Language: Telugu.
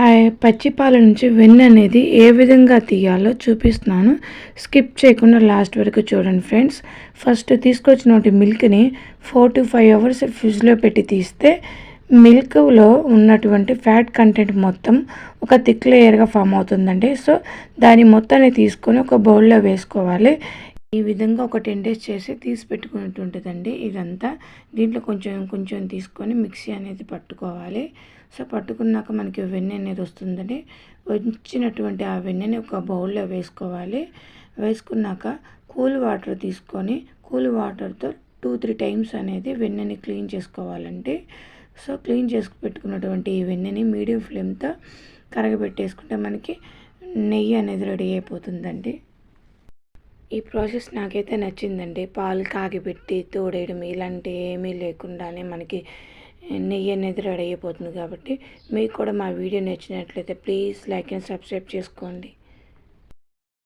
హాయ్. పచ్చిపాల నుంచి వెన్న అనేది ఏ విధంగా తీయాలో చూపిస్తున్నాను. స్కిప్ చేయకుండా లాస్ట్ వరకు చూడండి ఫ్రెండ్స్. ఫస్ట్ తీసుకొచ్చిన మిల్క్ని ఫోర్ టు ఫైవ్ అవర్స్ ఫ్రిడ్జ్లో పెట్టి తీస్తే మిల్క్లో ఉన్నటువంటి ఫ్యాట్ కంటెంట్ మొత్తం ఒక థిక్ లేయర్గా ఫామ్ అవుతుందండి. సో దాని మొత్తాన్ని తీసుకొని ఒక బౌల్లో వేసుకోవాలి. ఈ విధంగా ఒక టెన్ డేస్ చేసి తీసి పెట్టుకున్నట్టుంటుందండి. ఇదంతా దీంట్లో కొంచెం కొంచెం తీసుకొని మిక్సీ అనేది పట్టుకోవాలి. సో పట్టుకున్నాక మనకి వెన్నె అనేది వస్తుందండి. వచ్చినటువంటి ఆ వెన్నెని ఒక బౌల్లో వేసుకోవాలి. వేసుకున్నాక కూల్ వాటర్ తీసుకొని కూల్ వాటర్తో టూ త్రీ టైమ్స్ అనేది వెన్నెని క్లీన్ చేసుకోవాలండి. సో క్లీన్ చేసి పెట్టుకున్నటువంటి ఈ వెన్నెని మీడియం ఫ్లేమ్తో కరగబెట్టేసుకుంటే మనకి నెయ్యి అనేది రెడీ అయిపోతుందండి. ఈ ప్రాసెస్ నాకైతే నచ్చిందండి. పాలు కాగిపెట్టి తోడేయడం ఇలాంటి ఏమీ లేకుండానే మనకి నెయ్యి అనేది రెడీ అయిపోతుంది కాబట్టి మీకు కూడా మా వీడియో నచ్చినట్లయితే ప్లీజ్ లైక్ అండ్ సబ్స్క్రైబ్ చేసుకోండి.